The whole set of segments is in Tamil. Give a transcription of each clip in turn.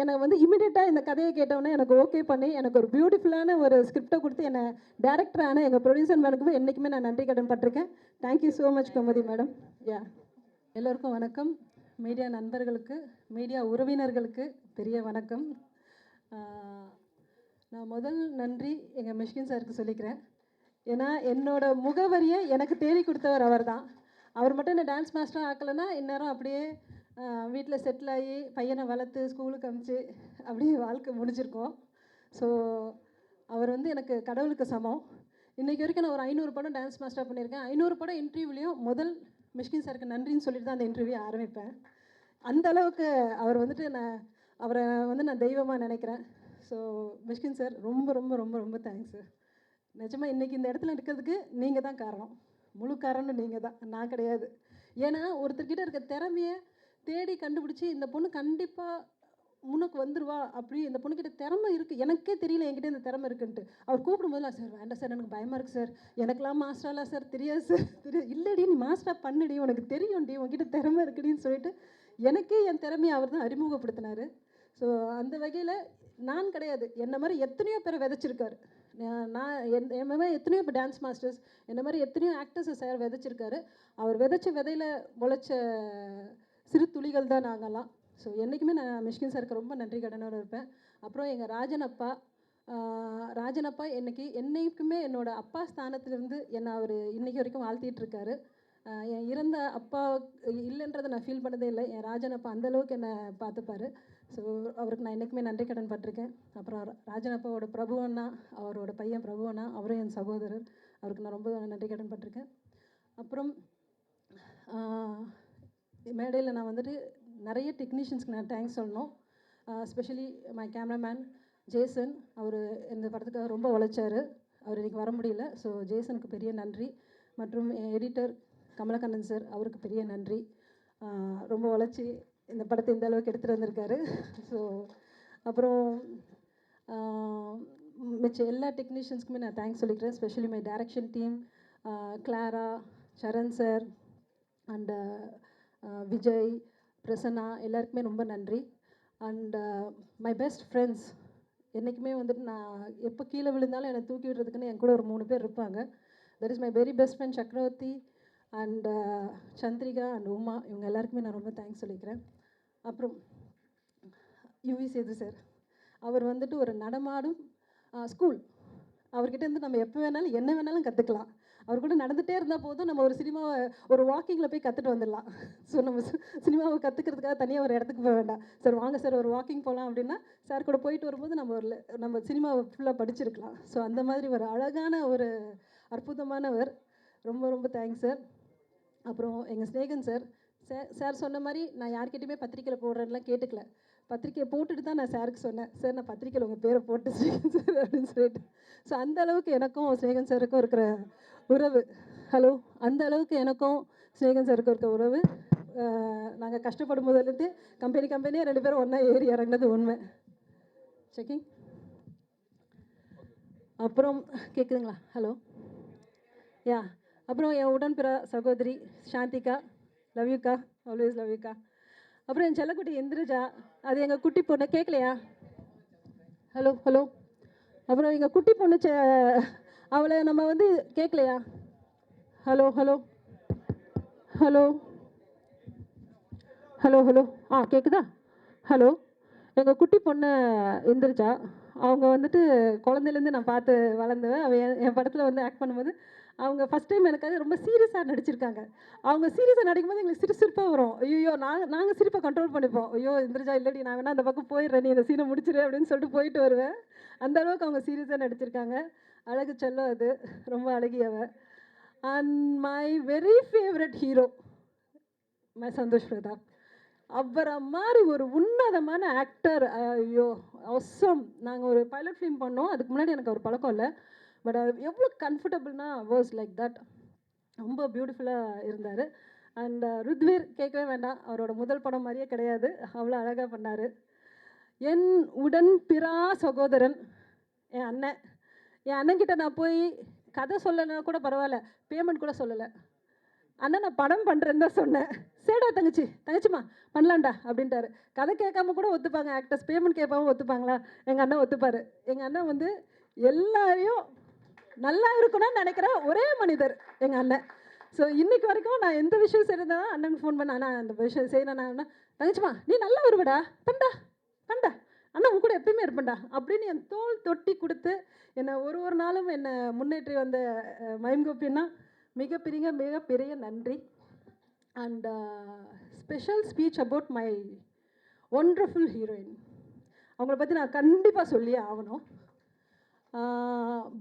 எனக்கு வந்து இமிடியட்டாக இந்த கதையை கேட்டோன்னே எனக்கு ஓகே பண்ணி எனக்கு ஒரு பியூட்டிஃபுல்லான ஒரு ஸ்கிரிப்டை கொடுத்து என்னை டேரக்டரான எங்கள் ப்ரொடியூசர் மேடத்துக்கும் என்றைக்குமே நான் நன்றி கடன் பட்டிருக்கேன். Thank you so much Gomathi madam யா எல்லோருக்கும் வணக்கம். மீடியா நண்பர்களுக்கு மீடியா உறவினர்களுக்கு பெரிய வணக்கம். நான் முதல் நன்றி எங்கள் மிஷ்கின் சாருக்கு சொல்லிக்கிறேன். ஏன்னா என்னோட முகவரியை எனக்கு தேடி கொடுத்தவர் அவர் தான் அவர் மட்டும் என்ன டான்ஸ் மாஸ்டராக ஆக்கலைன்னா இந்நேரம் அப்படியே வீட்டில் செட்டில் ஆகி பையனை வளர்த்து ஸ்கூலுக்கு அனுப்பிச்சு அப்படியே வாழ்க்கை முடிஞ்சிருக்கோம். ஸோ அவர் வந்து எனக்கு கடவுளுக்கு சமம். இன்றைக்கி வரைக்கும் நான் ஒரு ஐநூறு படம் டான்ஸ் மாஸ்டர் பண்ணியிருக்கேன். ஐநூறு படம் இன்டர்வியூலையும் முதல் மிஷ்கின் சாருக்கு நன்றின்னு சொல்லிட்டு தான் அந்த இன்டர்வியூ ஆரம்பிப்பேன். அந்த அளவுக்கு அவர் வந்துட்டு நான் அவரை வந்து நான் தெய்வமாக நினைக்கிறேன். ஸோ மிஷ்கின் சார் ரொம்ப ரொம்ப ரொம்ப ரொம்ப தேங்க்ஸ் சார் நிஜமாக இன்றைக்கி இந்த இடத்துல இருக்கிறதுக்கு நீங்கள் தான் காரணம். முழு காரணம் நீங்கள் தான் நான் கிடையாது. ஏன்னா ஒருத்தர்கிட்ட இருக்க திறமைய தேடி கண்டுபிடிச்சி இந்த பொண்ணு கண்டிப்பாக முன்னுக்கு வந்துருவா அப்படி இந்த பொண்ணுக்கிட்ட திறமை இருக்குது எனக்கே தெரியல என்கிட்ட இந்த திறமை இருக்குன்ட்டு. அவர் கூப்பிடும்போது சார் வேண்டாம் சார் எனக்கு பயமாக இருக்குது சார். எனக்கெல்லாம் மாஸ்டராலாம் சார். தெரியாது சார். தெரியாது. இல்லடி நீ மாஸ்டராக பண்ணுடி. உனக்கு தெரியும்டி. உன்கிட்ட திறமை இருக்குடின்னு சொல்லிட்டு எனக்கே என் திறமையை அவர் தான் அறிமுகப்படுத்தினார். ஸோ அந்த வகையில் நான் கிடையாது. என்ன மாதிரி எத்தனையோ பேரை விதைச்சிருக்காரு. நான் என் என் மாதிரி எத்தனையோ இப்போ டான்ஸ் மாஸ்டர்ஸ் என்ன மாதிரி எத்தனையோ ஆக்டர்ஸை சார் விதைச்சிருக்காரு. அவர் விதைச்ச விதையில் முளைச்ச சிறு துளிகள் தான் நாங்கள்லாம் ஸோ என்றைக்குமே நான் மிஷ்கின் சாருக்கு ரொம்ப நன்றி கடனோடு இருப்பேன். அப்புறம் எங்கள் ராஜன் அப்பா ராஜன் அப்பா என்னைக்கு என்னைக்குமே என்னோடய அப்பா ஸ்தானத்திலிருந்து என்னை அவர் இன்றைக்கி வரைக்கும் வாழ்த்திட்டுருக்காரு என் இறந்த அப்பா இல்லைன்றதை நான் ஃபீல் பண்ணதே இல்லை. என் ராஜன் அப்பா அந்த அளவுக்கு என்னை பார்த்துப்பாரு. ஸோ அவருக்கு நான் என்றைக்குமே நன்றி கடன் பட்டிருக்கேன். அப்புறம் ராஜன் அப்பாவோட பிரபு அண்ணா அவரோட பையன் பிரபு அண்ணா அவரும் என் சகோதரர். அவருக்கு நான் ரொம்ப நன்றி கடன் பட்டிருக்கேன். அப்புறம் மேடையில் நான் வந்துட்டு நிறைய டெக்னீஷியன்ஸ்க்கு நான் தேங்க்ஸ் சொல்லணும். ஸ்பெஷலி மை கேமராமேன் ஜேசன் அவர் இந்த படத்துக்காக ரொம்ப உழைச்சாரு. அவர் இன்றைக்கி வர முடியல. ஸோ ஜேசனுக்கு பெரிய நன்றி. மற்றும் எடிட்டர் கமலக்கண்ணன் சார் அவருக்கு பெரிய நன்றி. ரொம்ப உழைச்சி இந்த படத்தை இந்த அளவுக்கு எடுத்துகிட்டு வந்திருக்காரு. ஸோ அப்புறம் மிச்ச எல்லா டெக்னீஷியன்ஸ்க்குமே நான் தேங்க்ஸ் சொல்லிக்கிறேன். Specially my direction team Clara Saran sir and Vijay Prasanna எல்லாருக்குமே ரொம்ப நன்றி. அண்ட் மை பெஸ்ட் ஃப்ரெண்ட்ஸ் என்றைக்குமே வந்துட்டு நான் எப்போ கீழே விழுந்தாலும் என்னை தூக்கி விடுறதுக்குன்னு என் கூட ஒரு மூணு பேர் இருப்பாங்க. That is my very best friend Chakravarthy and Chandrika and Uma. இவங்க எல்லாருக்குமே நான் ரொம்ப தேங்க்ஸ் சொல்லிக்கிறேன். அப்புறம் யுவி சேது சார் அவர் வந்துட்டு ஒரு நடமாடும் ஸ்கூல் அவர்கிட்ட இருந்து நம்ம எப்போ வேணாலும் என்ன வேணாலும் கற்றுக்கலாம் அவர் கூட நடந்துகிட்டே இருந்தால் போதும் நம்ம ஒரு சினிமாவை ஒரு வாக்கிங்கில் போய் கற்றுட்டு வந்துடலாம். ஸோ நம்ம சினிமாவை கற்றுக்கிறதுக்காக தனியாக ஒரு இடத்துக்கு போக வேண்டாம். சார் வாங்க சார் ஒரு வாக்கிங் போகலாம் அப்படின்னா சார் கூட போயிட்டு வரும்போது நம்ம ஒரு நம்ம சினிமாவை ஃபுல்லாக படிச்சிருக்கலாம். ஸோ அந்த மாதிரி ஒரு அழகான ஒரு அற்புதமானவர். ரொம்ப ரொம்ப தேங்க்ஸ் சார் அப்புறம் எங்கள் ஸ்நேகன் சார் சார் சார் சொன்ன மாதிரி நான் யார்கிட்டையுமே பத்திரிக்கையில் போடுறேன்லாம் கேட்டுக்கல. பத்திரிக்கையை போட்டுட்டு தான் நான் சாருக்கு சொன்னேன். சார் நான் பத்திரிக்கையில் உங்கள் பேரை போட்டு ஸ்ரீகன் சார் அப்படின்னு சொல்லிட்டு. ஸோ அந்த அளவுக்கு எனக்கும் ஸ்ரீகன் சாருக்கும் இருக்கிற உறவு. ஹலோ அந்த அளவுக்கு எனக்கும் ஸ்நேகன் சாருக்கும் இருக்கிற உறவு. நாங்கள் கஷ்டப்படும் போதுலேருந்து கம்பெனி கம்பெனியாக ரெண்டு பேரும் ஒன்றா ஏறி இறங்குனது உண்மை. செக்கிங் அப்புறம் கேட்குதுங்களா ஹலோ யா அப்புறம் என் உடன்பிற சகோதரி சாந்திகா. லவ்யூக்கா ஆல்வேஸ் லவ்யூக்கா அப்புறம் என் செல்லக்குட்டி எந்திரிஜா அது எங்கள் குட்டி பொண்ணு கேட்கலையா ஹலோ ஹலோ அப்புறம் எங்கள் குட்டி பொண்ணு செ அவளை நம்ம வந்து கேட்கலையா hello hello hello hello hello ஆ கேட்குதா ஹலோ எங்கள் குட்டி பொண்ணு எந்திரிச்சா அவங்க வந்துட்டு குழந்தையிலேருந்து நான் பார்த்து வளர்ந்துவேன். அவள் என் என் படத்தில் வந்து ஆக்ட் பண்ணும்போது அவங்க ஃபஸ்ட் டைம் எனக்காக ரொம்ப சீரியஸாக நடிச்சிருக்காங்க. அவங்க சீரியஸாக நடிக்கும்போது எங்களுக்கு சிரிப்பு வரும். ஐயோ நாங்கள் நாங்கள் சிரிப்பை கண்ட்ரோல் பண்ணிப்போம். ஐயோ இந்திரஜா இல்லடி நான் வேணா அந்த பக்கம் போயிடுறேன். நீ இந்த சீனை முடிச்சிரு அப்படின்னு சொல்லிட்டு போயிட்டு வருவேன். அந்த அளவுக்கு அவங்க சீரியஸாக நடிச்சிருக்காங்க. அழகு செல்லம் அது. ரொம்ப அழகியவ and my very favourite hero my Santhosh Prathap. அவரை மாதிரி ஒரு உன்னதமான ஆக்டர் ஐயோ அவசம் நாங்கள் ஒரு பைலட் ஃபிலிம் பண்ணோம். அதுக்கு முன்னாடி எனக்கு ஒரு பழக்கம் இல்லை. பட் அது எவ்வளோ கம்ஃபர்டபுள்னா வாஸ் லைக் தட் ரொம்ப பியூட்டிஃபுல்லாக இருந்தார். அண்ட் ருத்வீர் கேட்கவே வேண்டாம். அவரோட முதல் படம் மாதிரியே கிடையாது. அவ்வளோ அழகாக பண்ணார். என் உடன் பிறா சகோதரன் என் அண்ணன் என் அண்ணன்கிட்ட நான் போய் கதை சொல்லலைன்னா கூட பரவாயில்ல. பேமெண்ட் கூட சொல்லலை. அண்ணன் நான் படம் பண்ணுறேன்னு தான் சொன்னேன். சரிடா தங்கச்சி தங்கச்சிம்மா பண்ணலான்டா அப்படின்ட்டாரு. கதை கேட்காம கூட ஒத்துப்பாங்க. Actors payment கேட்பாம ஒத்துப்பாங்களா? எங்கள் அண்ணன் ஒத்துப்பாரு. எங்கள் அண்ணன் வந்து எல்லாரையும் நல்லா இருக்கணும்னு நினைக்கிற ஒரே மனிதர் எங்கள் அண்ணன். ஸோ இன்னைக்கு வரைக்கும் நான் எந்த விஷயம் செய்யறதுனா அண்ணனுக்கு ஃபோன் பண்ண ஆனால் அந்த விஷயம் செய்யணும் நான் தங்கச்சிம்மா நீ நல்லா வருவடா. பண்ணடா பண்ணடா அண்ணா உன் கூட எப்பயுமே இருப்பேன்டா. அப்படின்னு என் தோல் தொட்டி கொடுத்து என்னை ஒரு ஒரு நாளும் என்னை முன்னேற்றி வந்த அஹ், கோபின்னா மிகப்பெரிய மிகப்பெரிய நன்றி. And special speech about my wonderful heroine அவங்கள பற்றி நான் கண்டிப்பாக சொல்லியே ஆகணும்.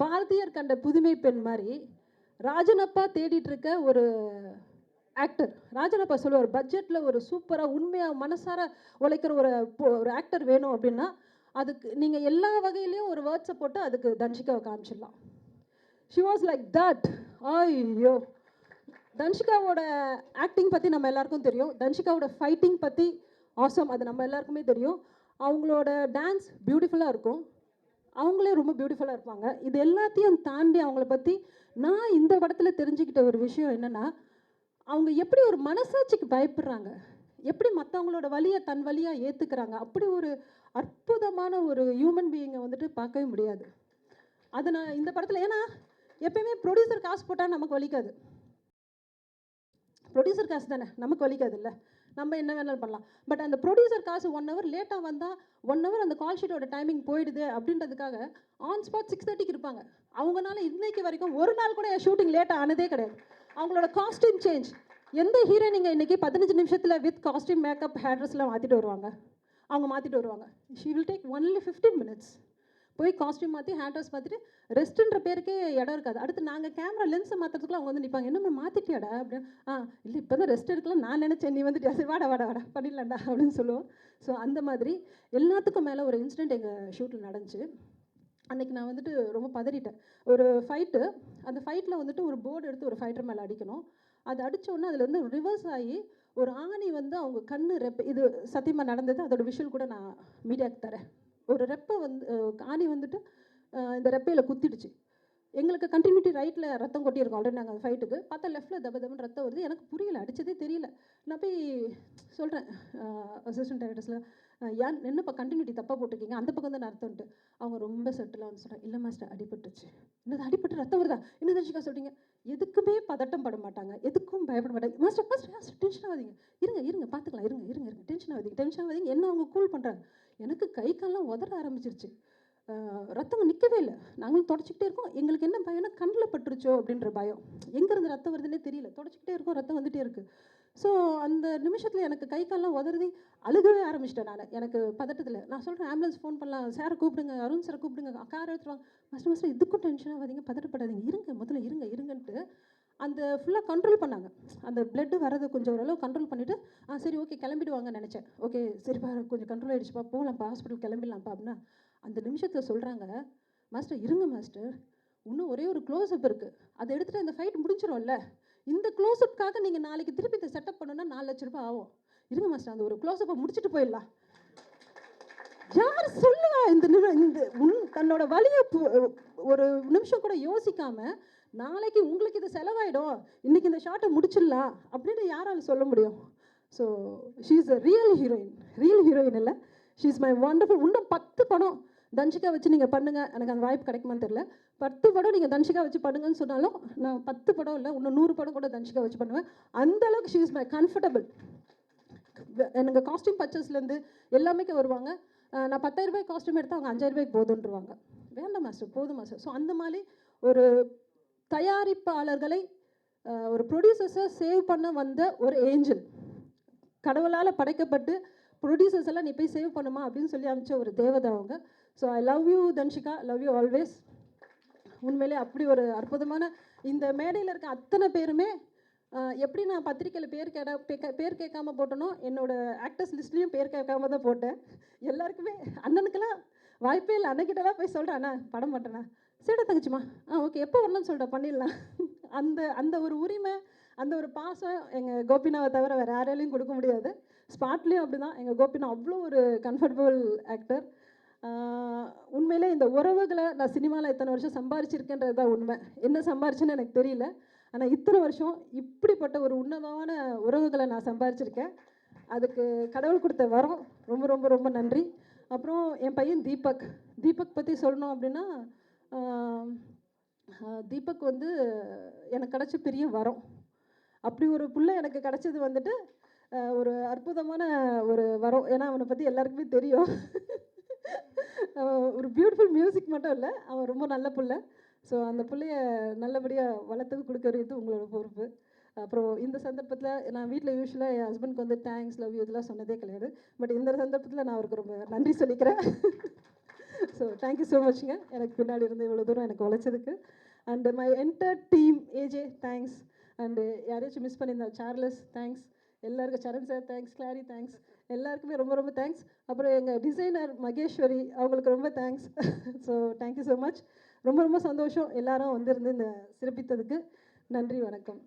பாரதியார் கண்ட புதுமை பெண் மாதிரி ராஜனப்பா தேடிட்டு இருக்க ஒரு ஆக்டர் ராஜனப்பா சொல்லுவார் பட்ஜெட்டில் ஒரு சூப்பராக உண்மையாக மனசார உழைக்கிற ஒரு ஒரு ஆக்டர் வேணும் அப்படின்னா அதுக்கு நீங்கள் எல்லா வகையிலையும் ஒரு வேர்ட்ஸை போட்டு அதுக்கு தன்ஷிகாவை காமிச்சிடலாம். ஷி வாஸ் லைக் தட் ஐயோ. தன்ஷிகாவோட ஆக்டிங் பற்றி நம்ம எல்லாருக்கும் தெரியும். தன்ஷிகாவோட ஃபைட்டிங் பற்றி ஆசம் அது நம்ம எல்லாருக்குமே தெரியும். அவங்களோட டான்ஸ் பியூட்டிஃபுல்லாக இருக்கும். அவங்களே ரொம்ப பியூட்டிஃபுல்லாக இருப்பாங்க. இது எல்லாத்தையும் தாண்டி அவங்கள பற்றி நான் இந்த படத்துல தெரிஞ்சுக்கிட்ட ஒரு விஷயம் என்னென்னா அவங்க எப்படி ஒரு மனசாட்சிக்கு பயப்படுறாங்க? எப்படி மற்றவங்களோட வழியை தன் வழியாக ஏற்றுக்கிறாங்க அப்படி ஒரு அற்புதமான ஒரு ஹியூமன் பீயிங்கை வந்துட்டு பார்க்கவே முடியாது. அது நான் இந்த படத்தில் ஏன்னா எப்பயுமே ப்ரொடியூசர் காசு போட்டால் நமக்கு வலிக்காது. ப்ரொடியூசர் காசு தானே நமக்கு வலிக்காது இல்லை நம்ம என்ன வேணாலும் பண்ணலாம். பட் அந்த ப்ரொடியூசர் காசு ஒன் ஹவர் லேட்டாக வந்தால் ஒன் ஹவர் அந்த கால் ஷீட்டோட டைமிங் போயிடுது அப்படின்றதுக்காக ஆன் ஸ்பாட் சிக்ஸ் தேர்ட்டிக்கு இருப்பாங்க. அவங்கனால இன்னைக்கு வரைக்கும் ஒரு நாள் கூட ஷூட்டிங் லேட்டாக ஆனதே கிடையாது. அவங்களோட காஸ்டியூம் சேஞ்ச் எந்த ஹீரோயினிங் இன்றைக்கி பதினஞ்சு நிமிஷத்தில் வித் காஸ்டியூம் மேக்கப் ஹேர் ட்ரெஸ்லாம் மாற்றிட்டு வருவாங்க? அவங்க மாற்றிட்டு வருவாங்க. She will take only fifteen minutes போய் காஸ்டியூம் மாற்றி ஹேண்ட் வாஷ் மாற்றிட்டு ரெஸ்ட்டுன்ற பேருக்கே இடம் இருக்காது. அடுத்து நாங்கள் கேமரா லென்ஸை மாற்றுறதுக்குலாம் அவங்க வந்து நிற்பாங்க என்னம்மா மாற்றிட்டியாடா அப்படின்னு ஆ இல்லை இப்போ தான் ரெஸ்ட் எடுக்கலாம். நான் நினச்சேன் நீ வந்துட்டு சரி வாடா வாடா வாடா பண்ணிடலாம்டா அப்படின்னு சொல்லுவோம். ஸோ அந்த மாதிரி எல்லாத்துக்கும் மேலே ஒரு இன்சிடெண்ட் எங்கள் ஷூட்டில் நடந்துச்சு. அன்னைக்கு நான் வந்துட்டு ரொம்ப பதறிட்டேன். ஒரு ஃபைட்டு அந்த ஃபைட்டில் வந்துட்டு ஒரு போர்டு எடுத்து ஒரு ஃபைட்டர் மேலே அடிக்கணும். அது அடித்தோடனே அதில் வந்து ரிவர்ஸ் ஆகி ஒரு ஆணி வந்து அவங்க கண்ணு ரெப் இது சத்தியமாக நடந்தது. அதோட விஷுவல் கூட நான் மீடியாவுக்கு தரேன். ஒரு ரெப்பை வந்து காணி வந்துட்டு இந்த ரெப்பையில் குத்திடுச்சு. எங்களுக்கு கண்டினியூட்டி ரைட்டில் ரத்தம் கொட்டியிருக்கோம் ஆல்ரெடி நாங்கள் ஃபைட்டுக்கு பார்த்தா லெஃப்ட்டில் தப தபன் ரத்தம் வருது. எனக்கு புரியல அடித்ததே தெரியல. நான் போய் சொல்கிறேன் அசிஸ்டன்ட் டைரக்டர்ஸில் ஏன் என்னப்பா கண்டினியூட்டி தப்பாக போட்டிருக்கீங்க? அந்த பக்கம் தான் அர்த்தம்ட்டு அவங்க ரொம்ப செட்டிலாக வந்து சொல்கிறாங்க இல்லை மாஸ்டர் அடிபட்டுச்சு என்னது அடிபட்டு ரத்தம் வருதா? என்ன தர்ஷிகா சொல்கிறீங்க எதுக்குமே பதட்டம் பட மாட்டாங்க. எதுக்கும் பயப்பட மாட்டாங்க. மாஸ்டர் மாஸ்டர் மாஸ்டர் டென்ஷன் ஆகாதீங்க. இருங்க இருங்க பார்த்துக்கலாம் இருங்க இருங்க இருங்க. டென்ஷன் ஆகாதீங்க டென்ஷன் ஆகாதீங்க. என்ன அவங்க கூல் பண்ணுறாங்க எனக்கு கை கால்லாம் உதற ஆரம்பிச்சிருச்சு. ரத்தம் நிற்கவே இல்லை. நாங்களும் தொடச்சிக்கிட்டே இருக்கோம். எங்களுக்கு என்ன பயம்னா கண்ணில் பட்டுருச்சோ அப்படின்ற பயம். எங்கேருந்து ரத்தம் வருதுன்னே தெரியல. தொடச்சிக்கிட்டே இருக்கோம் ரத்தம் வந்துட்டே இருக்குது ஸோ அந்த நிமிஷத்தில் எனக்கு கை கால்லாம் உதறி அழுகவே ஆரம்பிச்சிட்டேன் நான். எனக்கு பதட்டத்தில். நான் சொல்கிறேன் ஆம்புலன்ஸ் ஃபோன் பண்ணலாம். சாரை கூப்பிடுங்க அருண் சாரை கூப்பிடுங்க. கார் எடுத்துருவாங்க மாஸ்டர் ஃபஸ்ட்டு இதுக்கும் டென்ஷன் ஆகாதீங்க பதட்டப்படாதீங்க. இருங்க முதல்ல இருங்க இருங்கன்ட்டு அந்த ஃபுல்லாக கண்ட்ரோல் பண்ணாங்க. அந்த பிளட்டு வரது கொஞ்சம் ஓரளவு கண்ட்ரோல் பண்ணிவிட்டு ஆ சரி ஓகே கிளம்பிடுவாங்கன்னு நினச்சேன். ஓகே சரிப்பா கொஞ்சம் கண்ட்ரோல் ஆகிடுச்சுப்பா போகலாம்ப்பா ஹாஸ்பிட்டல் கிளம்பிடலாம்ப்பா அப்படின்னா அந்த நிமிஷத்தில் சொல்கிறாங்க மாஸ்டர் இருங்க மாஸ்டர் இன்னும் ஒரே ஒரு க்ளோஸ்அப் இருக்குது அதை எடுத்துகிட்டு அந்த ஃபைட் முடிஞ்சிரும்ல. இந்த க்ளோஸ்அப்காக நீங்கள் நாளைக்கு திருப்பி இதை செட்டப் பண்ணணும்னா நாலு லட்ச ரூபாய் ஆகும். இருங்க மாஸ்டர் அந்த ஒரு க்ளோஸ்அப்பை முடிச்சுட்டு போயிடலாம். யார் சொல்லுவா இந்த இந்த உன் தன்னோட வழியை ஒரு நிமிஷம் கூட யோசிக்காமல் நாளைக்கு உங்களுக்கு இது செலவாயிடும். இன்னைக்கு இந்த ஷார்ட்டை முடிச்சிடலாம் அப்படின்னு யாரால சொல்ல முடியும்? So she is a real heroine real heroine இல்லை. ஷீ இஸ் மை வண்டர்ஃபுல் இன்னும் பத்து படம் தன்ஷிகா வச்சு நீங்கள் பண்ணுங்கள் எனக்கு அந்த வாய்ப்பு கிடைக்குமான்னு தெரியல. பத்து படம் நீங்கள் தன்ஷிகா வச்சு பண்ணுங்கன்னு சொன்னாலும் நான் பத்து படம் இல்லை இன்னும் நூறு படம் கூட தன்ஷிகா வச்சு பண்ணுவேன். அந்த அளவுக்கு ஷீ இஸ் மை கம்ஃபர்டபுள் எனக்கு காஸ்டியூம் பர்ச்சேஸ்லேருந்து எல்லாமே வருவாங்க. நான் பத்தாயிரரூபாய் காஸ்டியூம் எடுத்தால் அவங்க அஞ்சாயிரம் ரூபாய்க்கு போதுன்றுவாங்க வேண்டாம் மாஸ்டர் போதும் மாஸ்டர் ஸோ அந்த மாதிரி ஒரு தயாரிப்பாளர்களை ஒரு ப்ரொடியூசர்ஸை சேவ் பண்ண வந்த ஒரு ஏஞ்சல் கடவுளால் படைக்கப்பட்டு ப்ரொடியூசர்ஸ் எல்லாம் நீ போய் சேவ் பண்ணுமா அப்படின்னு சொல்லி அனுப்பிச்ச ஒரு தேவதை அவங்க. So I love you Dhanshika love you always உண்மையிலே அப்படி ஒரு அற்புதமான இந்த மேடையில் இருக்க அத்தனை பேருமே எப்படி நான் பத்திரிக்கையில் பேர் கேட பே- பேர் கேட்காம போட்டனோ என்னோடய ஆக்டர்ஸ் லிஸ்ட்லேயும் பேர் கேட்காம தான் போட்டேன். எல்லாருக்குமே அண்ணனுக்கெல்லாம் வாய்ப்பே இல்லை. அண்ணக்கிட்டலாம் போய் சொல்கிறேன் அண்ணா படம் மாட்டேண்ணா சரிடா தங்கச்சிம்மா. ஆ ஓகே எப்போ வரணும்னு சொல்கிறேன் பண்ணிடலாம். அந்த அந்த ஒரு உரிமை அந்த ஒரு பாசம் எங்கள் கோபினாவை தவிர வேறு யாராலையும் கொடுக்க முடியாது. ஸ்பாட்லேயும் அப்படி தான் எங்கள் கோபினா அவ்வளோ ஒரு கம்ஃபர்டபுள் ஆக்டர் உண்மையிலே இந்த உறவுகளை நான் சினிமாவில் இத்தனை வருஷம் சம்பாரிச்சிருக்கேன்றது தான் உண்மை. என்ன சம்பாரிச்சேன்னு எனக்கு தெரியல. ஆனால் இத்தனை வருஷம் இப்படிப்பட்ட ஒரு உன்னதமான உறவுகளை நான் சம்பாரிச்சிருக்கேன். அதுக்கு கடவுள் கொடுத்த வரம். ரொம்ப ரொம்ப ரொம்ப நன்றி. அப்புறம் என் பையன் தீபக். தீபக் பற்றி சொல்லணும் அப்படின்னா தீபக் வந்து எனக்கு கிடச்ச பெரிய வரம். அப்படி ஒரு புள்ள எனக்கு கிடச்சது வந்துட்டு ஒரு அற்புதமான ஒரு வரம். ஏன்னா அவனை பற்றி எல்லாருக்குமே தெரியும். ஒரு பியூட்டிஃபுல் மியூசிக் மட்டும் இல்லை அவன் ரொம்ப நல்ல புள்ள. ஸோ அந்த பிள்ளைய நல்லபடியாக வளர்த்து கொடுக்கறது உங்களோட பொறுப்பு. அப்புறம் இந்த சந்தர்ப்பத்தில் நான் வீட்டில் யூஸ்வலாக என் ஹஸ்பண்ட்க்கு வந்து தேங்க்ஸ் லவ் யூ இதெல்லாம் சொன்னதே கிடையாது. பட் இந்த சந்தர்ப்பத்தில் நான் அவருக்கு ரொம்ப நன்றி சொல்லிக்கிறேன். ஸோ தேங்க்யூ ஸோ மச்ங்க எனக்கு பின்னாடி இருந்து இவ்வளோ தூரம் எனக்கு உழைச்சதுக்கு. And my entire team AJ thanks and யாரையாச்சும் மிஸ் பண்ணியிருந்தா சார்லஸ் தேங்க்ஸ் எல்லாருக்கும் Saran sir thanks Clary thanks எல்லாருக்குமே ரொம்ப ரொம்ப தேங்க்ஸ் அப்புறம் எங்கள் டிசைனர் மகேஸ்வரி அவங்களுக்கு ரொம்ப thanks so thank you so much ரொம்ப ரொம்ப சந்தோஷம். எல்லாரும் வந்திருந்து இந்த சிறப்பித்ததுக்கு. நன்றி வணக்கம்.